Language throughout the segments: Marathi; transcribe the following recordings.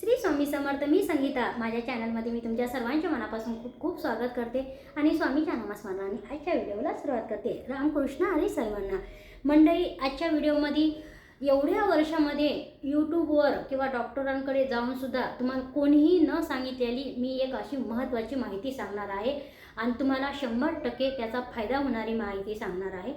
श्री स्वामी समर्थ मी संगीता. माझ्या चॅनलमध्ये मी तुमच्या सर्वांच्या मनापासून खूप खूप स्वागत करते आणि स्वामीच्या नामस्मरणाने आजच्या व्हिडिओला सुरुवात करते. रामकृष्ण आणि सर्वांना मंडळी आजच्या व्हिडिओमध्ये एवढ्या वर्षामध्ये यूट्यूबवर किंवा डॉक्टरांकडे जाऊनसुद्धा तुम्हाला कोणीही न सांगितलेली मी एक अशी महत्त्वाची माहिती सांगणार आहे आणि तुम्हाला शंभर टक्के त्याचा फायदा होणारी माहिती सांगणार आहे.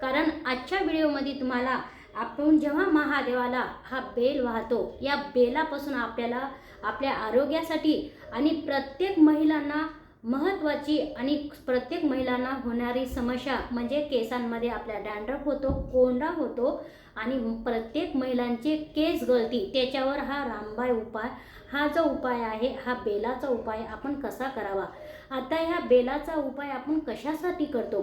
कारण आजच्या व्हिडिओमध्ये तुम्हाला आपण जेव्हा महादेवाला हा बेल वाहतो या बेलापासून आपल्याला आपल्या आरोग्यासाठी आणि प्रत्येक महिलांना महत्त्वाची आणि प्रत्येक महिलांना होणारी समस्या म्हणजे केसांमध्ये आपल्या डॅन्ड्रफ होतो कोंडा होतो आणि प्रत्येक महिलांचे केस गळती त्याच्यावर हा रामबाय उपाय हा जो उपाय आहे हा बेलाचा उपाय आपण कसा करावा? आता ह्या बेलाचा उपाय आपण कशासाठी करतो?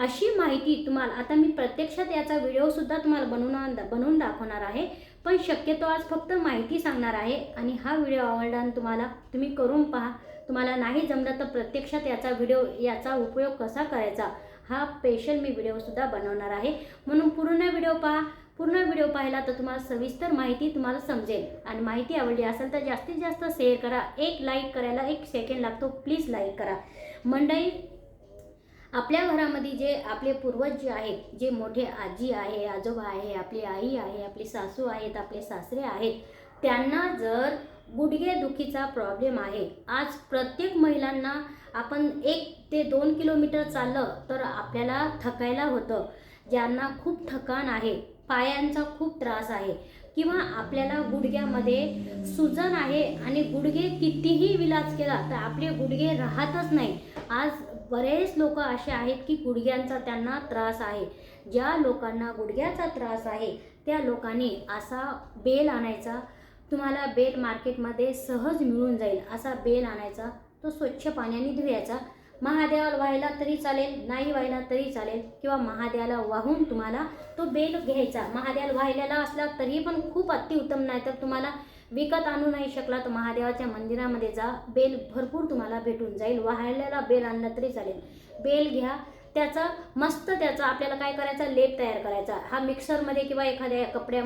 अशी माहिती तुम्हाला आता मी प्रत्यक्षात याचा व्हिडिओसुद्धा तुम्हाला बनवून बनवून दाखवणार आहे. पण शक्यतो आज फक्त माहिती सांगणार आहे आणि हा व्हिडिओ आवडला आणि तुम्हाला तुम्ही करून पहा. तुम्हाला नाही जमलं तर प्रत्यक्षात याचा व्हिडिओ याचा उपयोग कसा करायचा? हा स्पेशल मी व्हिडिओसुद्धा बनवणार आहे. म्हणून पूर्ण व्हिडिओ पहा. पूर्ण व्हिडिओ पाहिला तर तुम्हाला सविस्तर माहिती तुम्हाला समजेल. आणि माहिती आवडली असेल तर जास्तीत जास्त शेअर करा. एक लाईक करायला एक सेकंड लागतो. प्लीज लाईक करा. मंडई आपल्या घरामध्ये जे आपले पूर्वज जे आहेत जे मोठे आजी आहे आजोबा आहे आपली आई आहे आपली सासू आहेत आपले सासरे आहेत त्यांना जर गुडघेदुखीचा प्रॉब्लेम आहे आज प्रत्येक महिलांना आपण एक ते दोन किलोमीटर चाललं तर आपल्याला थकायला होतं. ज्यांना खूप थकान आहे पायांचा खूप त्रास आहे किंवा आपल्याला गुडघ्यामध्ये सुजन आहे आणि गुडघे कितीही विलाज केला तर आपले गुडघे राहतच नाही. आज बरेच लोक असे आहेत की गुडघ्यांचा त्यांना त्रास आहे. ज्या लोकांना गुडघ्याचा त्रास आहे त्या लोकांनी असा बेल आणायचा तुम्हाला बेल मार्केटमध्ये सहज मिळून जाईल. असा बेल आणायचा तो स्वच्छ पाण्याने धुवायचा. महादेवाला व्हायला तरी चालेल नाही व्हायला तरी चालेल किंवा महादेवाला वाहून तुम्हाला तो बेल घ्यायचा. महादेवाला वाहिलेला असला तरी पण खूप अतिउत्तम नाही तर तुम्हाला विकत आणू नाही शकला तर महादेवाच्या मंदिरामध्ये जा बेल भरपूर तुम्हाला भेटून जाईल. वाहिलेला बेल आणला तरी चालेल. बेल घ्या. त्याचा मस्त त्याचा आपल्याला काय करायचा? लेप तयार करायचा. हा मिक्सरमध्ये किंवा एखाद्या कपड्या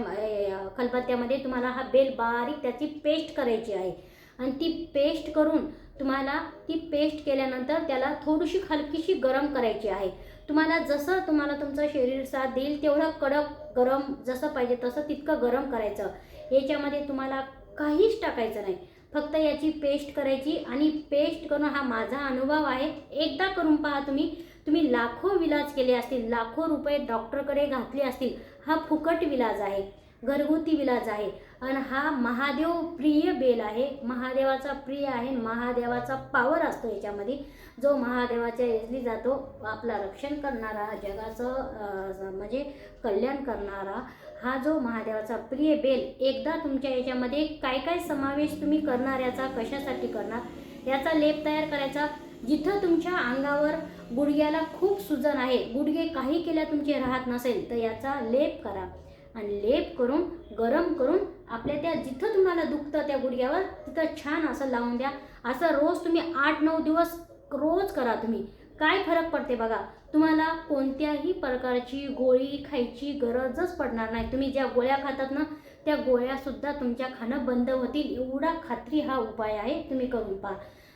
खलबत्त्यामध्ये तुम्हाला हा बेल बारीक त्याची पेस्ट करायची आहे. आणि ती पेस्ट करून तुम्हाला ती पेस्ट केल्यानंतर त्याला थोडीशी हलकीशी गरम करायची आहे. तुम्हाला जसं तुम्हाला तुमचं शरीर साथ देईल तेवढं कडक गरम जसं पाहिजे तसं तितकं गरम करायचं. याच्यामध्ये तुम्हाला काहीच टाकायचं नाही. फक्त याची पेस्ट करायची आणि पेस्ट करून हा माझा अनुभव आहे. एकदा करून पहा तुम्ही. तुम्ही लाखो विलाज केले असतील लाखो रुपये डॉक्टरकडे घातले असतील. हा फुकट विलाज आहे. घरगुती विलाज आहे. आणि हा महादेव प्रिय बेल आहे. महादेवाचा प्रिय आहे महादेवाचा पावर असतो याच्यामध्ये. जो महादेवाच्या यजली जातो आपला रक्षण करणारा जगाचं म्हणजे कल्याण करणारा हा जो महादेवाचा प्रिय बेल एकदा तुमच्या याच्यामध्ये काय काय समावेश तुम्ही करणार याचा कशासाठी करणार याचा लेप तयार करायचा जिथं तुमच्या अंगावर गुडघ्याला खूप सुजन आहे गुडघे काही केल्या तुमचे राहत नसेल तर याचा लेप करा. आणि लेप करून गरम करून आपल्या त्या जिथं तुम्हाला दुखतं त्या गुडघ्यावर तिथं छान असं लावून द्या. असं रोज तुम्ही आठ नऊ दिवस रोज करा तुम्ही. काय फरक पडते बघा तुम्हाला कोणत्याही प्रकारची गोळी खायची गरजच पडणार नाही. तुम्ही ज्या गोळ्या खातात ना त्या गोळ्यासुद्धा तुमच्या खाणं बंद होतील. एवढा खात्री हा उपाय आहे तुम्ही करून पहा.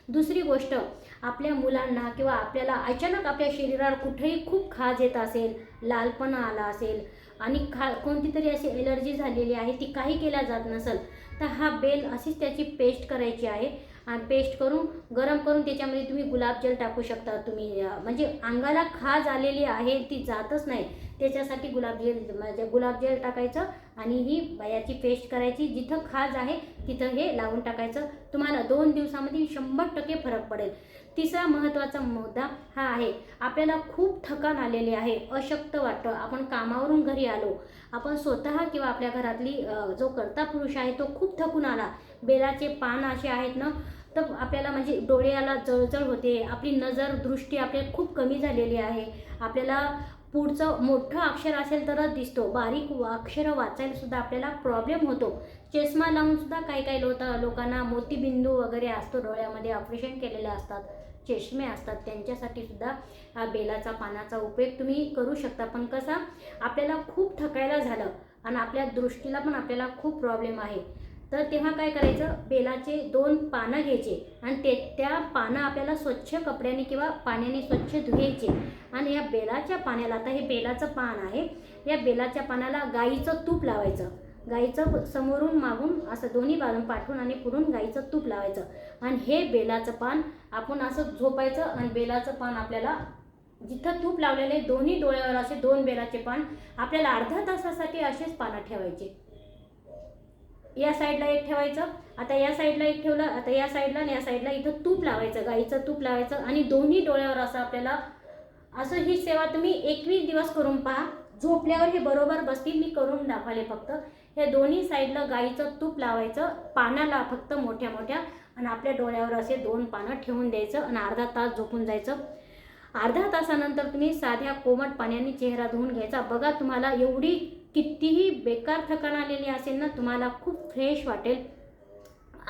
दुसरी गोष्ट आपल्या मुलांना किंवा आपल्याला अचानक आपल्या शरीरावर कुठेही खूप खाज येत असेल लालपणा आला असेल आणि खा कोणती तरी अशी एलर्जी झालेली आहे ती काही केल्या जात नसेल तर हा बेल अशीच त्याची पेस्ट करायची आहे. आणि पेस्ट करून गरम करून त्याच्यामध्ये तुम्ही गुलाबजल टाकू शकता. तुम्ही म्हणजे अंगाला खाज आलेली आहे ती जातच नाही. त्याच्यासाठी गुलाबजल म्हणजे गुलाबजल टाकायचं आणि ही याची पेस्ट करायची. जिथं खाज आहे तिथं हे लावून टाकायचं. तुम्हाला दोन दिवसामध्ये शंभर टक्के फरक पडेल. तिसरा महत्त्वाचा मुद्दा हा आहे. आपल्याला खूप थकान आलेली आहे अशक्त वाटतं. आपण कामावरून घरी आलो आपण स्वतः किंवा आपल्या घरातली जो कर्ता पुरुष आहे तो खूप थकून आला. बेलाचे पान असे आहेत ना तर आपल्याला म्हणजे डोळ्याला जळजळ होते. आपली नजर दृष्टी आपली खूप कमी झालेली आहे. आपल्याला पुढचं मोठं अक्षर असेल तरच दिसतो. बारीक अक्षरं वाचायला सुद्धा आपल्याला प्रॉब्लेम होतो. चष्मा लावून सुद्धा काही काही लोक लोकांना मोतीबिंदू वगैरे असतो. डोळ्यामध्ये ऑपरेशन केलेले असतात. चष्मे असतात त्यांच्यासाठी सुद्धा हा बेलाचा पानाचा उपयोग तुम्ही करू शकता. पण कसा आपल्याला खूप थकायला झालं आणि आपल्या दृष्टीला पण आपल्याला खूप प्रॉब्लेम आहे. तर तेव्हा काय करायचं बेलाचे दोन पानं घ्यायचे आणि ते त्या पानं आपल्याला स्वच्छ कपड्याने किंवा पाण्याने स्वच्छ धुवायचे. आणि या बेलाच्या पाण्याला आता हे बेलाचं पान आहे या बेलाच्या पानाला गाईचं तूप लावायचं. गाईचं समोरून मागून असं दोन्ही बाजून पाठवून आणि पुढून गाईचं तूप लावायचं. आणि हे बेलाचं पान आपण असं झोपायचं आणि बेलाचं पान आपल्याला जिथं तूप लावलेले दोन्ही डोळ्यावर असे दोन बेलाचे पान आपल्याला अर्ध्या तासासाठी असेच पानं ठेवायचे. या साईडला एक ठेवायचं. आता या साईडला एक ठेवलं आता या साईडला आणि या साईडला इथं तूप लावायचं गाईचं तूप लावायचं आणि दोन्ही डोळ्यावर असं आपल्याला असं ही सेवा तुम्ही एकवीस दिवस करून पहा. झोपल्यावर हे बरोबर बसतील मी करून दाखवले फक्त. हे दोन्ही साईडला गाईचं तूप लावायचं. पानाला फक्त मोठ्या मोठ्या आणि आपल्या डोळ्यावर असे दोन पानं ठेवून द्यायचं आणि अर्धा तास झोपून जायचं. अर्धा तासानंतर तुम्ही साध्या कोमट पाण्याने चेहरा धुवून घ्यायचा. बघा तुम्हाला एवढी कितीही बेकार थकान आलेली असेल ना तुम्हाला खूप फ्रेश वाटेल.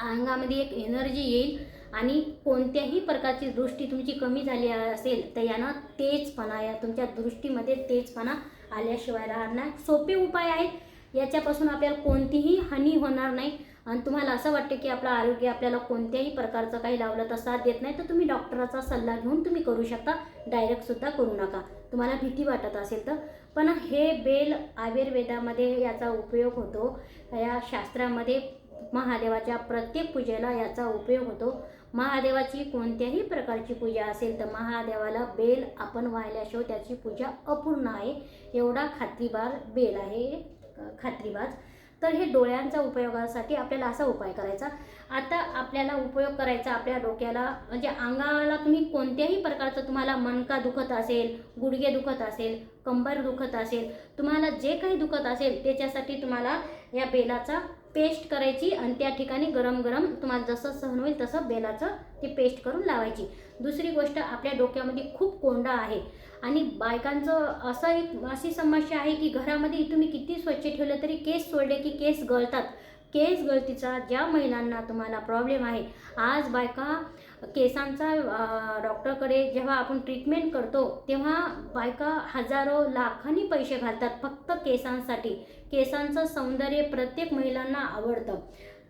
अंगामध्ये एक एनर्जी येईल आणि कोणत्याही प्रकारची दृष्टी तुमची कमी झाली असेल तर यानं तेजपणा या तुमच्या दृष्टीमध्ये तेजपणा आल्याशिवाय राहणार नाही. सोपे उपाय आहेत. याच्यापासून आपल्याला कोणतीही हानी होणार नाही. आणि तुम्हाला असं वाटतं की आपलं आरोग्य आपल्याला कोणत्याही प्रकारचं काही लावलं तर साथ देत नाही तर तुम्ही डॉक्टराचा सल्ला घेऊन तुम्ही करू शकता. डायरेक्टसुद्धा करू नका. तुम्हाला भीती वाटत असेल तर. पण हे बेल आयुर्वेदामध्ये याचा उपयोग होतो. या शास्त्रामध्ये महादेवाच्या प्रत्येक पूजेला याचा उपयोग होतो. महादेवाची कोणत्याही प्रकारची पूजा असेल तर महादेवाला बेल आपण वाहिल्याशिवाय त्याची पूजा अपूर्ण आहे. एवढा खात्रीबार बेल आहे. खात्रीवाज तर हे डोळ्यांचा उपयोगासाठी आपल्याला असा उपाय करायचा. आता आपल्याला उपयोग करायचा आपल्या डोक्याला म्हणजे अंगाला तुम्ही कोणत्याही प्रकारचं तुम्हाला मणका दुखत असेल गुडघे दुखत असेल कंबर दुखत असेल तुम्हाला जे काही दुखत असेल त्याच्यासाठी तुम्हाला या बेलाचा पेस्ट करायची आणि त्या ठिकाणी गरम गरम तुम्हाला जसं सहन होईल तसं बेलाचं ती पेस्ट करून लावायची. दुसरी गोष्ट आपल्या डोक्यामध्ये खूप कोंडा आहे आणि बायकांचं असं एक अशी समस्या आहे की घरामध्ये तुम्ही किती स्वच्छ ठेवलं तरी केस सोडले की केस गळतात. केस गळतीचा ज्या महिलांना तुम्हाला प्रॉब्लेम आहे आज बायका केसांचा डॉक्टरकडे जेव्हा आपण ट्रीटमेंट करतो तेव्हा बायका हजारो लाखांनी पैसे घालतात फक्त केसांसाठी. केसांचं सौंदर्य प्रत्येक महिलांना आवडतं.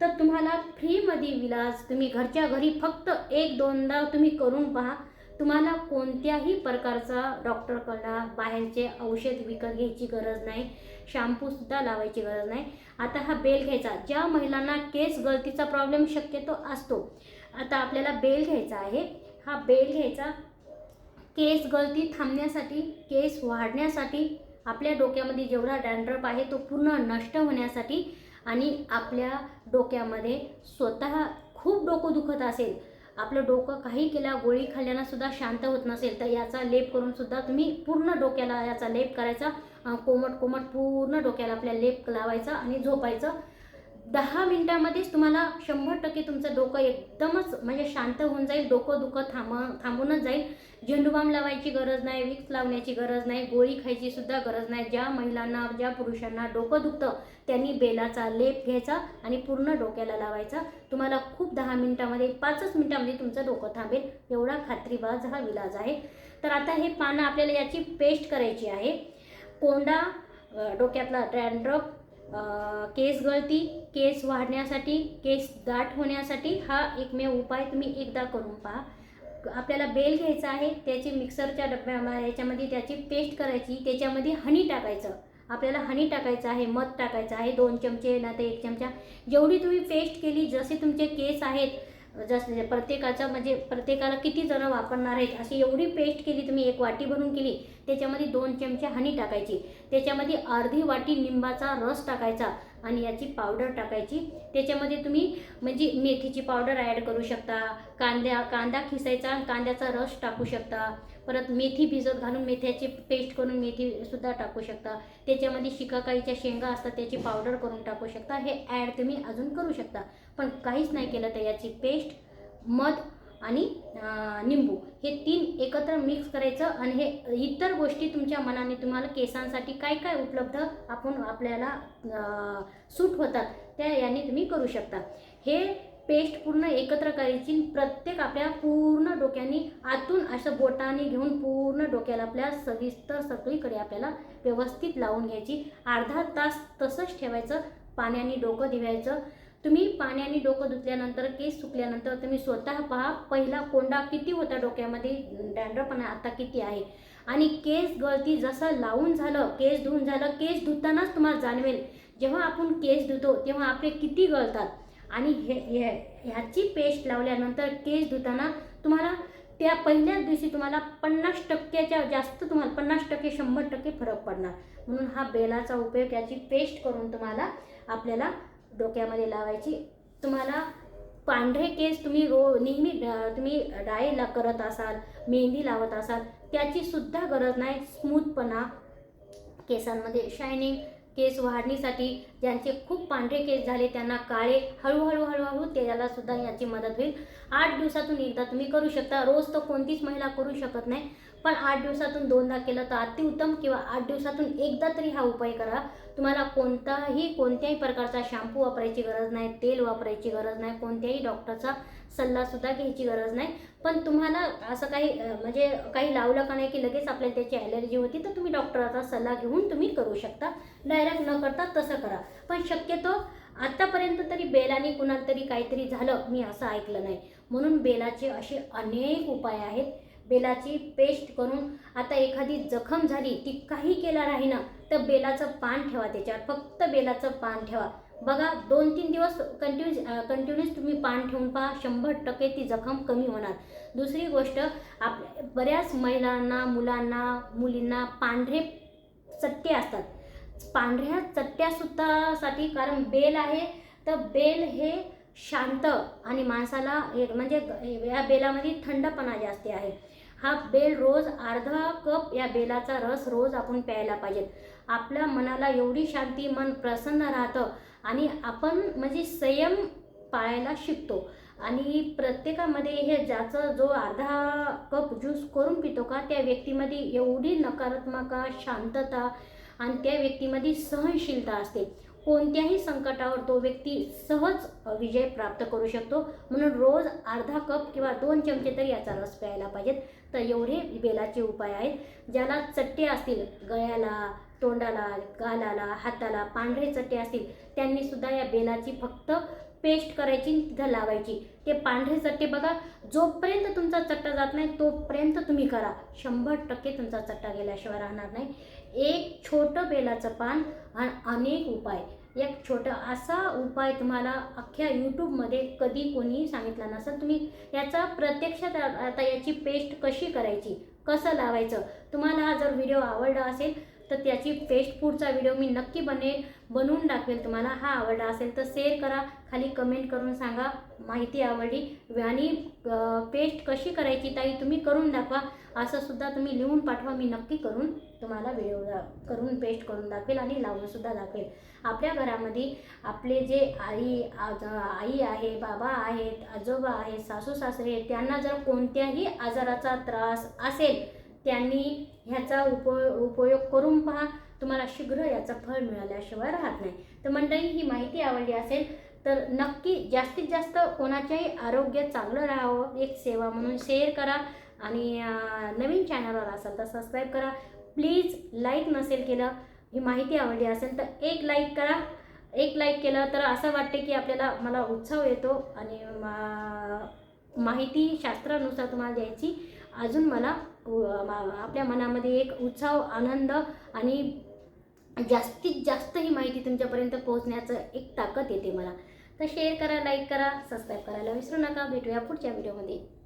तर तुम्हाला फ्रीमध्ये विलाज तुम्ही घरच्या घरी फक्त एक दोनदा तुम्ही करून पहा. तुम्हाला कोणत्याही प्रकारचा डॉक्टरकडला बाहेरचे औषध विकत घ्यायची गरज नाही. शॅम्पूसुद्धा लावायची गरज नाही. आता हा बेल घ्यायचा. ज्या महिलांना केस गळतीचा प्रॉब्लेम शक्यतो असतो. आता आपल्याला बेल घ्यायचा आहे. हा बेल घ्यायचा. केस गळती थांबण्यासाठी केस वाढण्यासाठी आपल्या डोक्यामध्ये जेवढा डॅन्ड्रप आहे तो पूर्ण नष्ट होण्यासाठी आणि आपल्या डोक्यामध्ये स्वतः खूप डोकं दुखत असेल. आपलं डोकं काही केल्या गोळी खाल्ल्यानंसुद्धा शांत होत नसेल तर याचा लेप करूनसुद्धा तुम्ही पूर्ण डोक्याला याचा लेप करायचा. कोमट कोमट पूर्ण डोक्याला आपल्या लेप लावायचा आणि झोपायचं. दहा मिनटामध्येच तुम्हाला शंभर टक्के तुमचं डोकं एकदमच म्हणजे शांत होऊन जाईल डोकं दुखं थांब थांबूनच जाईल. झेंडूबाम लावायची गरज नाही विक्स लावण्याची गरज नाही गोळी खायची सुद्धा गरज नाही. ज्या महिलांना ज्या पुरुषांना डोकं दुखतं त्यांनी बेलाचा लेप घ्यायचा आणि पूर्ण डोक्याला लावायचा. तुम्हाला खूप दहा मिनटामध्ये पाचच मिनिटामध्ये तुमचं डोकं थांबेल. एवढा खात्रीबाज हा विलाज आहे. तर आता हे पानं आपल्याला याची पेस्ट करायची आहे. कोंडा डोक्यातला डॅन्ड्रफ केस गळती केस वाढण्यासाठी केस दाट होण्यासाठी हा एकमेव उपाय तुम्ही एकदा करून पहा. आपल्याला बेल घ्यायचा आहे त्याची मिक्सरच्या डब्या याच्यामध्ये त्याची पेस्ट करायची त्याच्यामध्ये हनी टाकायचं. आपल्याला हनी टाकायचं आहे मध टाकायचं आहे दोन चमचे ना ते एक चमचा. जेवढी तुम्ही पेस्ट केली जसे तुमचे केस आहेत जसं प्रत्येकाचं म्हणजे प्रत्येकाला किती जणं वापरणार आहेत अशी एवढी पेस्ट केली तुम्ही एक वाटी भरून केली त्याच्यामध्ये दोन चमचे हनी टाकायची. त्याच्यामध्ये अर्धी वाटी लिंबाचा रस टाकायचा आणि याची पावडर टाकायची. त्याच्यामध्ये तुम्ही म्हणजे मेथीची पावडर ॲड करू शकता कांद्या कांदा खिसायचा कांद्याचा रस टाकू शकता. परत मेथी भिजत घालून मेथ्याची पेस्ट करून मेथीसुद्धा टाकू शकता. त्याच्यामध्ये शिकाकाईच्या शेंगा असतात त्याची पावडर करून टाकू शकता. हे ॲड तुम्ही अजून करू शकता. पण काहीच नाही केलं तर याची पेस्ट मध आणि निंबू हे तीन एकत्र मिक्स करायचं आणि हे इतर गोष्टी तुमच्या मनाने तुम्हाला केसांसाठी काय काय उपलब्ध आपण आपल्याला सूट होतात त्या याने तुम्ही करू शकता. हे पेस्ट पूर्ण एकत्र करायची प्रत्येक आपल्या पूर्ण डोक्याने आतून असं बोटाने घेऊन पूर्ण डोक्याला आपल्या सविस्तर सगळीकडे आपल्याला व्यवस्थित लावून घ्यायची. अर्धा तास तसंच ठेवायचं पाण्याने डोकं दिवायचं तुम्ही पाण्याने डोकं धुतल्यानंतर केस सुकल्यानंतर तुम्ही स्वतः पहा पहिला कोंडा किती होता डोक्यामध्ये डॅन्ड्रपणा आता किती आहे? आणि केस गळती जसं लावून झालं केस धुवून झालं केस धुतानाच तुम्हाला जाणवेल. जेव्हा आपण केस धुतो तेव्हा आपले किती गळतात? आणि हे हे- ह्याची पेस्ट लावल्यानंतर केस धुताना तुम्हाला त्या पहिल्याच दिवशी तुम्हाला पन्नास टक्क्याच्या जास्त तुम्हाला पन्नास टक्के शंभर टक्के फरक पडणार. म्हणून हा बेलाचा उपयोग याची पेस्ट करून तुम्हाला आपल्याला डोक्यामध्ये लावायची. तुम्हाला पांढरे केस तुम्ही रो नेहमी तुम्ही डायला करत असाल मेहंदी लावत असाल त्याची सुद्धा गरज नाही. स्मूथपणा केसांमध्ये. शायनिंग केस वाढणीसाठी ज्यांचे खूप पांढरे केस झाले त्यांना काळे हळूहळू हळूहळू त्याला सुद्धा याची मदत होईल. आठ दिवसातून एकदा तुम्ही करू शकता. रोज तर कोणतीच महिला करू शकत नाही. पण आठ दिवसातून दोनदा केलं तर अतिउत्तम किंवा आठ दिवसातून एकदा तरी हा उपाय करा. तुम्हाला कोणताही कोणत्याही प्रकारचा शॅम्पू वापरायची गरज नाही तेल वापरायची गरज नाही कोणत्याही डॉक्टरचा सल्लासुद्धा घ्यायची गरज नाही. पण तुम्हाला असं काही म्हणजे काही लावलं का नाही की लगेच आपल्याला त्याची ॲलर्जी होती तर तुम्ही डॉक्टराचा सल्ला घेऊन तुम्ही करू शकता. डायरेक्ट न करता तसं करा. पण शक्यतो आत्तापर्यंत तरी बेलाने कुणाला तरी काहीतरी झालं मी असं ऐकलं नाही. म्हणून बेलाचे असे अनेक उपाय आहेत. बेलाची पेस्ट करून आता एखादी जखम झाली ती काही केला राहीना तर बेलाचं पान ठेवा त्याच्यावर फक्त बेलाचं पान ठेवा. बघा दोन तीन दिवस कंटिन्यूस कंटिन्यूस तुम्ही पान ठेवून पहा शंभर टक्के ती जखम कमी होणार. दुसरी गोष्ट आप बऱ्याच महिलांना मुलांना मुलींना पांढरे चट्टे असतात. पांढऱ्या चट्ट्यासुद्धासाठी कारण बेल आहे तर बेल हे शांत आणि माणसाला म्हणजे या बेलामध्ये थंडपणा जास्त आहे. हा बेल रोज अर्धा कप या बेलाचा रस रोज आपण प्यायला पाहिजे आपल्या मनाला एवढी शांती मन प्रसन्न राहतं आणि आपण म्हणजे संयम पाळायला शिकतो. आणि प्रत्येकामध्ये हे ज्याचं जो अर्धा कप ज्यूस करून पितो का त्या व्यक्तीमध्ये एवढी नकारात्मक शांतता आणि त्या व्यक्तीमध्ये सहनशीलता असते. कोणत्याही संकटावर तो व्यक्ती सहज विजय प्राप्त करू शकतो. म्हणून रोज अर्धा कप किंवा दोन चमचे तरी याचा रस प्यायला पाहिजेत. तर एवढे बेलाचे उपाय आहेत ज्याला चट्टे असतील गळ्याला तोंडाला गालाला हाताला पांढरे चट्टे असतील त्यांनी सुद्धा या बेलाची फक्त पेस्ट करायची तिथं लावायची. ते पांढरे चट्टे बघा जोपर्यंत तुमचा चट्टा जात नाही तोपर्यंत तुम्ही करा. शंभर टक्के तुमचा चट्टा गेल्याशिवाय राहणार नाही. एक छोटं बेलाचं पान आणि अनेक उपाय. एक छोटा असा उपाय तुम्हाला अख्ख्या यूट्यूबमध्ये कधी कोणी सांगितला नसेल. तुम्ही याचा प्रत्यक्षात आता याची पेस्ट कशी करायची? कसं लावायचं? तुम्हाला हा जर व्हिडिओ आवडला असेल तर त्याची पेस्ट फूडचा व्हिडिओ मी नक्की बने बनवून दाखवेल तुम्हाला. हा आवडला असेल तर शेअर करा. खाली कमेंट करून सांगा माहिती आवडली. आणि पेस्ट कशी करायची ताई तुम्ही करून दाखवा. असं सुद्धा तुम्ही लिहून पाठवा. मी नक्की करून तुम्हाला व्हिडिओ करून पेस्ट करून दाखवेल आणि लावूनसुद्धा दाखवेल. आपल्या घरामध्ये आपले जे आई आज आई आहे बाबा आहेत आजोबा आहेत सासू सासरे आहेत त्यांना जर कोणत्याही आजाराचा त्रास असेल त्यांनी ह्याचा उप उपयोग करून पहा. तुम्हाला शीघ्र याचं फळ मिळाल्याशिवाय राहत नाही. तर मंडळी ही माहिती आवडली असेल तर नक्की जास्तीत जास्त कोणाच्याही आरोग्य चांगलं राहावं. एक सेवा म्हणून शेअर करा आणि नवीन चॅनलवर असाल तर सबस्क्राईब करा. प्लीज लाईक नसेल केलं ही माहिती आवडली असेल तर एक लाईक करा. एक लाईक केलं तर असं वाटते की आपल्याला मला उत्सव येतो आणि मा- माहिती शास्त्रानुसार तुम्हाला द्यायची. अजून मला आपल्या मनामध्ये एक उत्साह आनंद आणि जास्तीत जास्त ही माहिती तुमच्यापर्यंत पोहोचण्याचं एक ताकद येते मला. तर शेअर करा लाईक करा सबस्क्राईब करायला विसरू नका. भेटूया पुढच्या व्हिडिओमध्ये